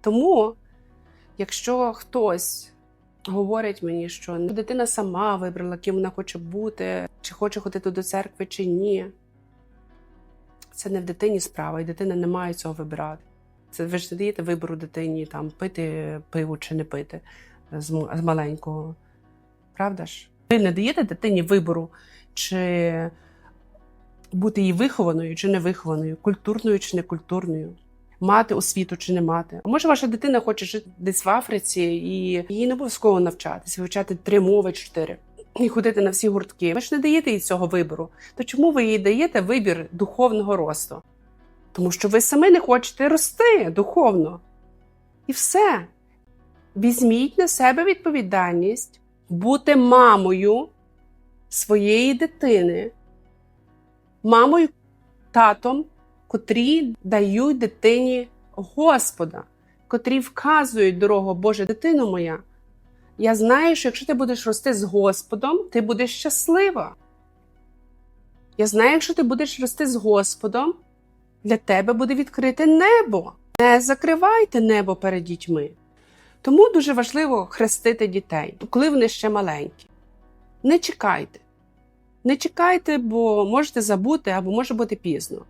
Тому, якщо хтось говорить мені, що дитина сама вибрала, ким вона хоче бути, чи хоче ходити до церкви, чи ні, це не в дитині справа, і дитина не має цього вибирати. Це ви ж не даєте вибору дитині там пити пиво чи не пити з, маленького. Правда ж? Ви не даєте дитині вибору, чи бути її вихованою чи не вихованою, культурною чи не культурною, мати освіту чи не мати. А може, ваша дитина хоче жити десь в Африці і їй не обов'язково навчатися, вивчати три мови, чотири. І ходити на всі гуртки. Ви ж не даєте їй цього вибору. То чому ви їй даєте вибір духовного росту? Тому що ви самі не хочете рости духовно. І все. Візьміть на себе відповідальність бути мамою своєї дитини, мамою, татом, котрі дають дитині Господа, котрі вказують дорогу, Боже, дитино моя. Я знаю, що якщо ти будеш рости з Господом, ти будеш щаслива. Я знаю, якщо ти будеш рости з Господом, для тебе буде відкрите небо. Не закривайте небо перед дітьми. Тому дуже важливо хрестити дітей, коли вони ще маленькі. Не чекайте. Не чекайте, бо можете забути або може бути пізно.